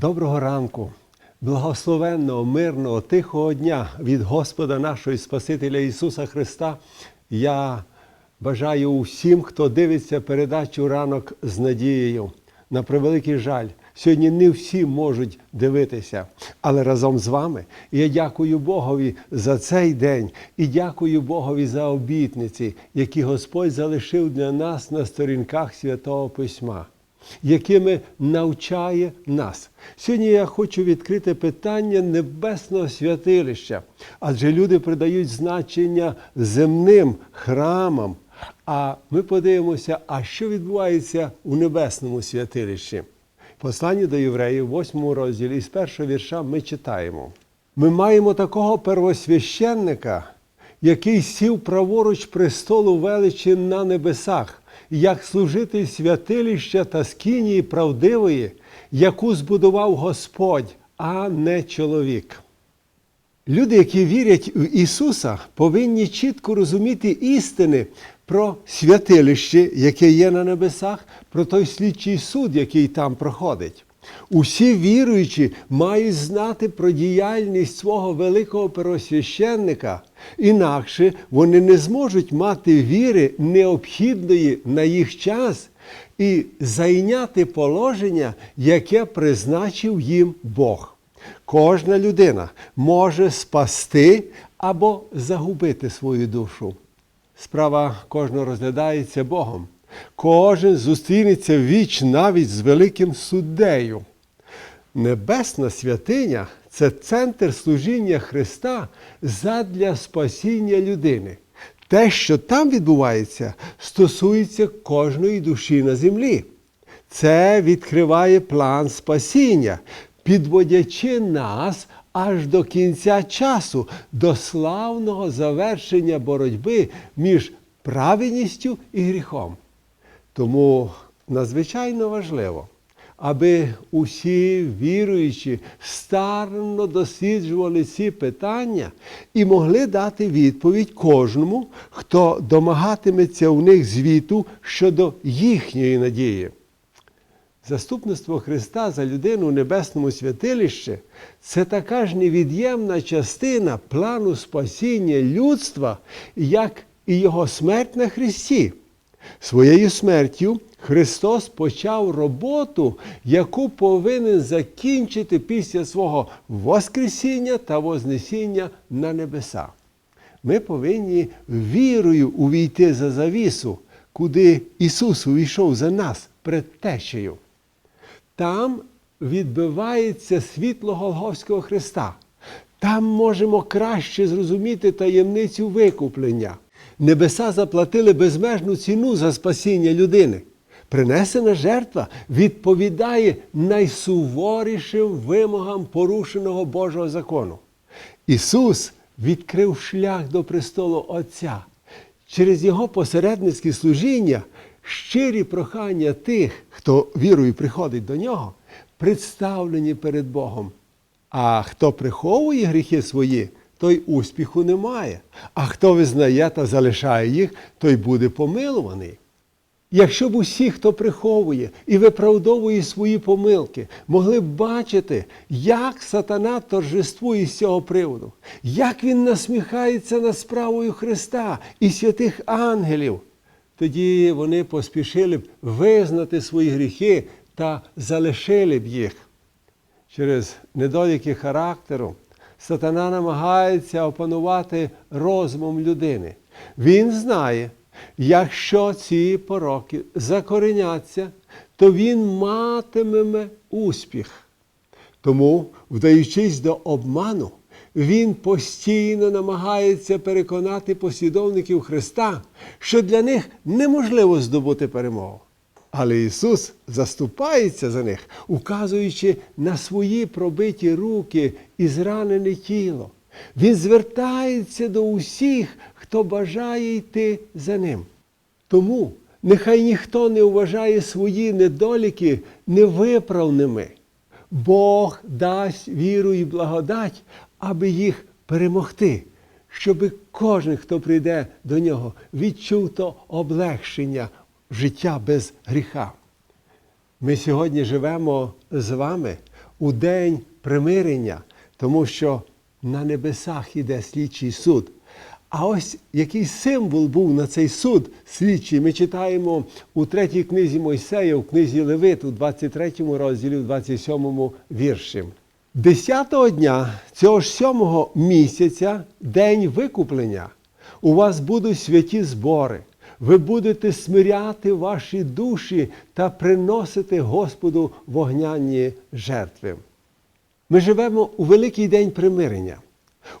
Доброго ранку, благословенного, мирного, тихого дня від Господа нашого і Спасителя Ісуса Христа. Я бажаю усім, хто дивиться передачу ранок з надією. На превеликий жаль, сьогодні не всі можуть дивитися, але разом з вами я дякую Богові за цей день і дякую Богові за обітниці, які Господь залишив для нас на сторінках Святого Письма якими навчає нас. Сьогодні я хочу відкрити питання небесного святилища, адже люди придають значення земним храмам. А ми подивимося, а що відбувається у небесному святилищі. Послання до євреїв, 8 розділі, з першого вірша ми читаємо. Ми маємо такого первосвященника, який сів праворуч престолу величі на небесах, як служити святилища та скинії правдивої, яку збудував Господь, а не чоловік. Люди, які вірять в Ісуса, повинні чітко розуміти істини про святилище, яке є на небесах, про той слідчий суд, який там проходить. Усі віруючі мають знати про діяльність свого великого первосвященника, інакше вони не зможуть мати віри необхідної на їх час і зайняти положення, яке призначив їм Бог. Кожна людина може спасти або загубити свою душу. Справа кожного розглядається Богом. Кожен зустрінеться віч навіть з великим суддею. Небесна святиня це центр служіння Христа задля спасіння людини. Те, що там відбувається, стосується кожної душі на землі. Це відкриває план спасіння, підводячи нас аж до кінця часу, до славного завершення боротьби між праведністю і гріхом. Тому надзвичайно важливо, аби усі віруючі старанно досліджували ці питання і могли дати відповідь кожному, хто домагатиметься у них звіту щодо їхньої надії. Заступництво Христа за людину у небесному святилищі це така ж невід'ємна частина плану спасіння людства, як і Його смерть на Христі. Своєю смертю Христос почав роботу, яку повинен закінчити після свого Воскресіння та Вознесіння на небеса. Ми повинні вірою увійти за завісу, куди Ісус увійшов за нас перед тещею. Там відбивається світло Голговського Христа. Там можемо краще зрозуміти таємницю викуплення. Небеса заплатили безмежну ціну за спасіння людини. Принесена жертва відповідає найсуворішим вимогам порушеного Божого закону. Ісус відкрив шлях до престолу Отця. Через Його посередницьке служіння щирі прохання тих, хто вірою приходить до нього, представлені перед Богом. А хто приховує гріхи свої, той успіху не має. А хто визнає та залишає їх, той буде помилуваний. Якщо б усі, хто приховує і виправдовує свої помилки, могли б бачити, як сатана торжествує з цього приводу, як він насміхається над справою Христа і святих ангелів, тоді вони поспішили б визнати свої гріхи та залишили б їх. Через недоліки характеру сатана намагається опанувати розумом людини. Він знає, якщо ці пороки закореняться, то він матиме успіх. Тому, вдаючись до обману, він постійно намагається переконати послідовників Христа, що для них неможливо здобути перемогу. Але Ісус заступається за них, указуючи на свої пробиті руки і зранене тіло. Він звертається до усіх, хто бажає йти за ним. Тому нехай ніхто не вважає свої недоліки невиправними. Бог дасть віру і благодать, аби їх перемогти, щоб кожен, хто прийде до нього, відчув то облегшення життя без гріха. Ми сьогодні живемо з вами у день примирення, тому що на небесах іде слідчий суд. А ось який символ був на цей суд слідчий, ми читаємо у третій книзі Мойсея, у книзі Левит, у 23 розділі, у 27 вірші. Десятого дня цього ж сьомого місяця, день викуплення, у вас будуть святі збори. Ви будете смиряти ваші душі та приносити Господу вогняні жертви. Ми живемо у великий день примирення.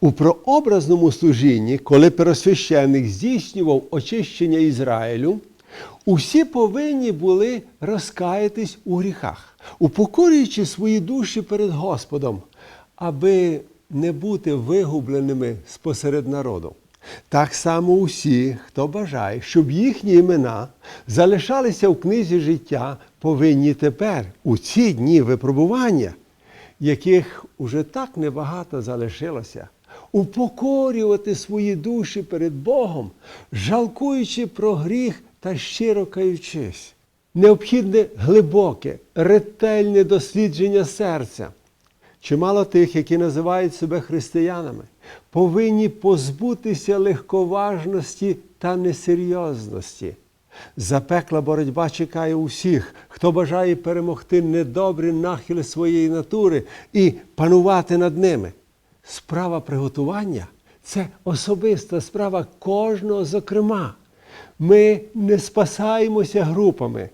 У прообразному служінні, коли первосвященник здійснював очищення Ізраїлю, усі повинні були розкаятись у гріхах, упокорюючи свої душі перед Господом, аби не бути вигубленими спосеред народу. Так само усі, хто бажає, щоб їхні імена залишалися в книзі життя, повинні тепер, у ці дні випробування, яких уже так небагато залишилося, упокорювати свої душі перед Богом, жалкуючи про гріх та щиро каючись. Необхідне глибоке, ретельне дослідження серця. Чимало тих, які називають себе християнами, повинні позбутися легковажності та несерйозності. Запекла боротьба чекає усіх, хто бажає перемогти недобрі нахили своєї натури і панувати над ними. Справа приготування це особиста справа кожного зокрема. Ми не спасаємося групами.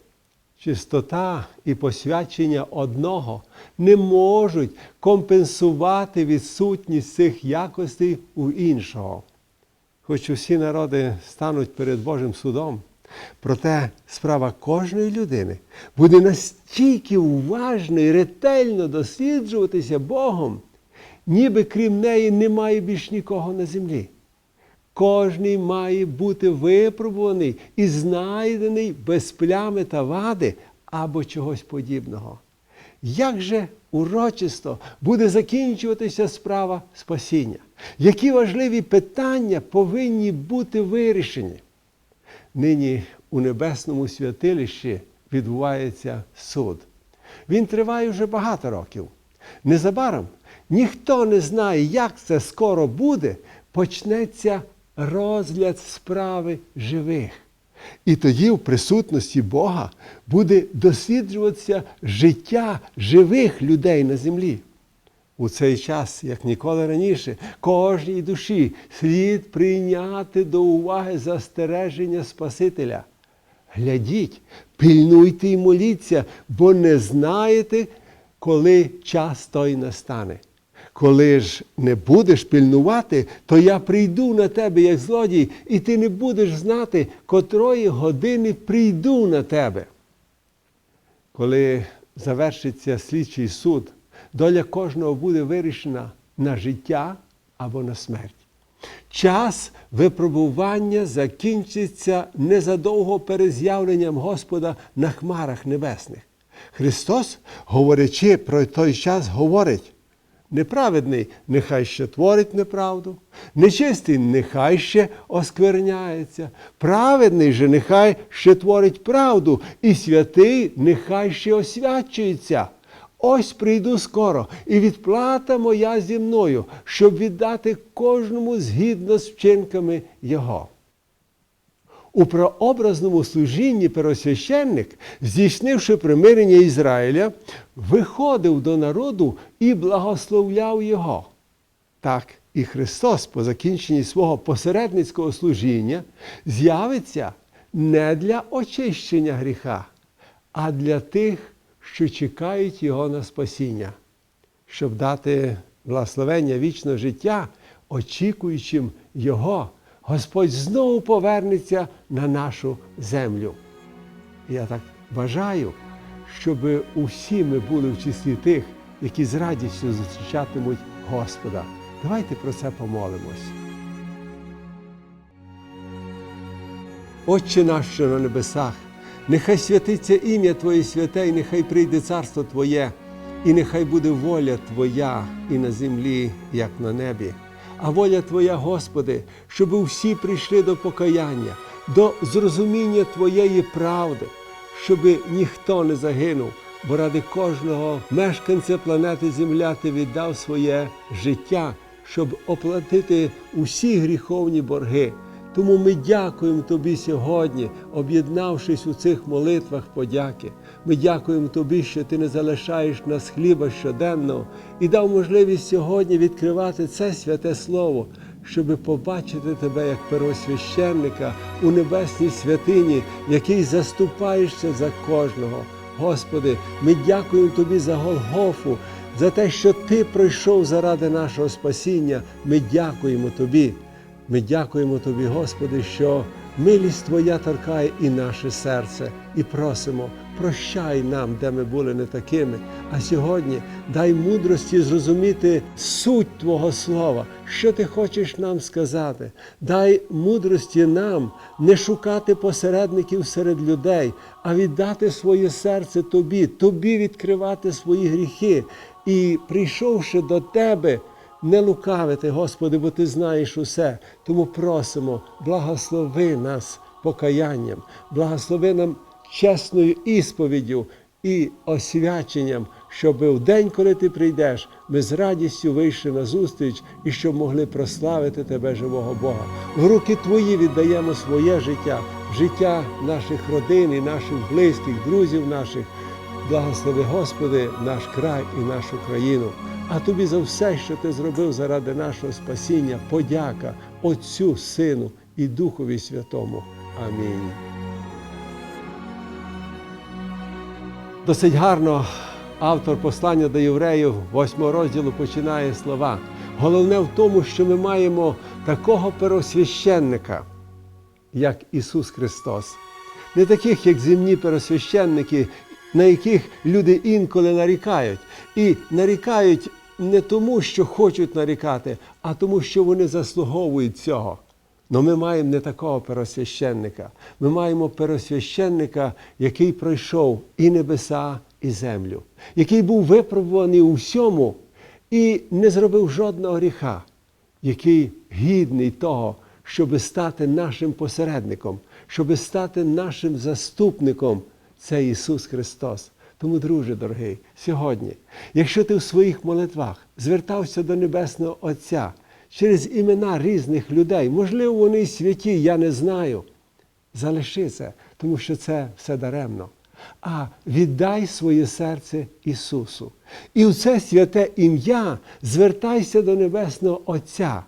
Чистота і посвячення одного не можуть компенсувати відсутність цих якостей у іншого. Хоч усі народи стануть перед Божим судом, проте справа кожної людини буде настільки уважно і ретельно досліджуватися Богом, ніби крім неї немає більш нікого на землі. Кожний має бути випробуваний і знайдений без плями та вади або чогось подібного. Як же урочисто буде закінчуватися справа спасіння? Які важливі питання повинні бути вирішені? Нині у небесному святилищі відбувається суд. Він триває вже багато років. Незабаром ніхто не знає, як це скоро буде, почнеться розгляд справи живих. І тоді в присутності Бога буде досліджуватися життя живих людей на землі. У цей час, як ніколи раніше, кожній душі слід прийняти до уваги застереження Спасителя. Глядіть, пильнуйте і моліться, бо не знаєте, коли час той настане. Коли ж не будеш пильнувати, то я прийду на тебе, як злодій, і ти не будеш знати, котрої години прийду на тебе. Коли завершиться слідчий суд, доля кожного буде вирішена на життя або на смерть. Час випробування закінчиться незадовго перед з'явленням Господа на хмарах небесних. Христос, говорячи про той час, говорить. Неправедний нехай ще творить неправду, нечистий нехай ще оскверняється, праведний же нехай ще творить правду, і святий нехай ще освячується. Ось прийду скоро, і відплата моя зі мною, щоб віддати кожному згідно з вчинками Його. У прообразному служінні первосвященник, здійснивши примирення Ізраїля, виходив до народу і благословляв його. Так і Христос по закінченні свого посередницького служіння з'явиться не для очищення гріха, а для тих, що чекають Його на спасіння, щоб дати благословення вічного життя, очікуючим Його. Господь знову повернеться на нашу землю. Я так бажаю, щоб усі ми були в числі тих, які з радістю зустрічатимуть Господа. Давайте про це помолимось. Отче наш, що на небесах, нехай святиться ім'я Твоє святе, і нехай прийде царство Твоє, і нехай буде воля Твоя і на землі, як на небі. А воля Твоя, Господи, щоб усі прийшли до покаяння, до зрозуміння Твоєї правди, щоб ніхто не загинув, бо ради кожного мешканця планети Земля ти віддав своє життя, щоб оплатити усі гріховні борги. Тому ми дякуємо Тобі сьогодні, об'єднавшись у цих молитвах подяки. Ми дякуємо Тобі, що Ти не залишаєш нас хліба щоденного і дав можливість сьогодні відкривати це святе Слово, щоби побачити Тебе як первосвященника у небесній святині, який заступаєшся за кожного. Господи, ми дякуємо Тобі за Голгофу, за те, що Ти пройшов заради нашого спасіння. Ми дякуємо Тобі. Ми дякуємо Тобі, Господи, що милість Твоя торкає і наше серце, і просимо, прощай нам, де ми були не такими. А сьогодні дай мудрості зрозуміти суть Твого Слова, що Ти хочеш нам сказати. Дай мудрості нам не шукати посередників серед людей, а віддати своє серце Тобі, Тобі відкривати свої гріхи. І прийшовши до Тебе, не лукавити, Господи, бо Ти знаєш усе. Тому просимо, благослови нас покаянням, благослови нам чесною ісповіддю і освяченням, щоб в день, коли ти прийдеш, ми з радістю вийшли на зустріч і щоб могли прославити Тебе, живого Бога. В руки Твої віддаємо своє життя, життя наших родин і наших близьких, друзів наших. Благослови, Господи, наш край і нашу країну. А тобі за все, що ти зробив заради нашого спасіння, подяка Отцю, Сину і Духові Святому. Амінь. Досить гарно автор послання до євреїв, восьмого розділу, починає слова. Головне в тому, що ми маємо такого первосвященника, як Ісус Христос. Не таких, як земні первосвященники, на яких люди інколи нарікають. І нарікають не тому, що хочуть нарікати, а тому, що вони заслуговують цього. Но ми маємо не такого первосвященника. Ми маємо первосвященника, який пройшов і небеса, і землю, який був випробуваний у всьому і не зробив жодного гріха, який гідний того, щоби стати нашим посередником, щоби стати нашим заступником. Це Ісус Христос. Тому, друже дорогий, сьогодні, якщо ти в своїх молитвах звертався до Небесного Отця через імена різних людей, можливо, вони святі, я не знаю. Залиши це, тому що це все даремно. А віддай своє серце Ісусу. І в це святе ім'я звертайся до Небесного Отця,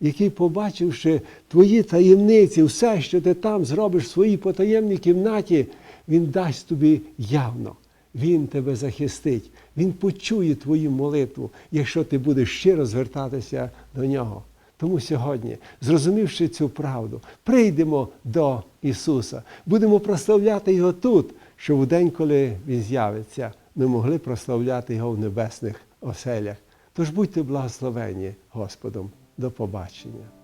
який, побачивши твої таємниці, все, що ти там зробиш в своїй потаємній кімнаті, Він дасть тобі явно. Він тебе захистить, Він почує твою молитву, якщо ти будеш щиро звертатися до нього. Тому сьогодні, зрозумівши цю правду, прийдемо до Ісуса, будемо прославляти Його тут, щоб у день, коли Він з'явиться, ми могли прославляти Його в небесних оселях. Тож будьте благословені Господом. До побачення.